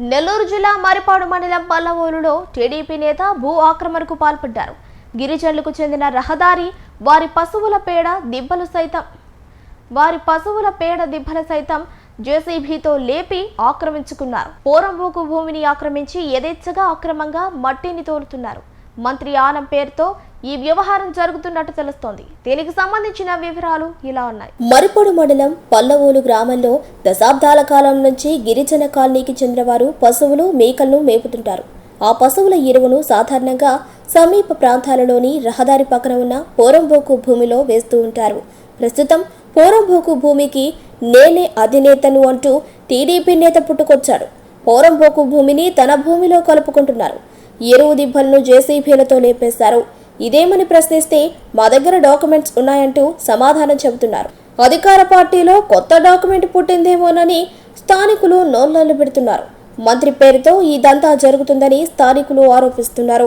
నెల్లూరు జిల్లా మరిపాడు మండలం పల్లవోలులో టీడీపీ నేత భూ ఆక్రమణకు పాల్పడ్డారు. గిరిజనులకు చెందిన రహదారి వారి పశువుల పేడ దిబ్బలు సైతం. వారి పశువుల పేడ దిబ్బల సైతం జేసీబీతో లేపి ఆక్రమించుకున్నారు. పోరంబోకు భూమిని ఆక్రమించి యథేచ్ఛగా అక్రమంగా మట్టిని తోలుతున్నారు. మంత్రి ఆనం పేరుతో ఈ వ్యవహారం జరుగుతున్నట్టు తెలుస్తోంది. దీనికి సంబంధించిన వివరాలు ఇలా ఉన్నాయి. మరిపొడు మండలం పల్లవోలు గ్రామంలో దశాబ్దాల కాలం నుంచి గిరిజన కాలనీకి చెందినవారు పశువులు మేకలను మేపుతుంటారు. ఆ పశువుల ఎరువును సాధారణంగా సమీప ప్రాంతాలలోని రహదారి పక్కన ఉన్న పోరంబోకు భూమిలో వేస్తూ ఉంటారు. ప్రస్తుతం పోరంబోకు భూమికి నేనే అధినేతను అంటూ టీడీపీ నేత పుట్టుకొచ్చాడు. పోరంబోకు భూమిని తన భూమిలో కలుపుకుంటున్నారు. ఎరువు దిబ్బలను జేసీబీలతో లేపేశారు. ఇదేమని ప్రశ్నిస్తే మా దగ్గర డాక్యుమెంట్స్ ఉన్నాయంటూ సమాధానం చెబుతున్నారు. అధికార పార్టీలో కొత్త డాక్యుమెంట్ పుట్టిందేమోనని స్థానికులు నోళ్ళలు పెడుతున్నారు. మంత్రి పేరుతో ఇదంతా జరుగుతుందని స్థానికులు ఆరోపిస్తున్నారు.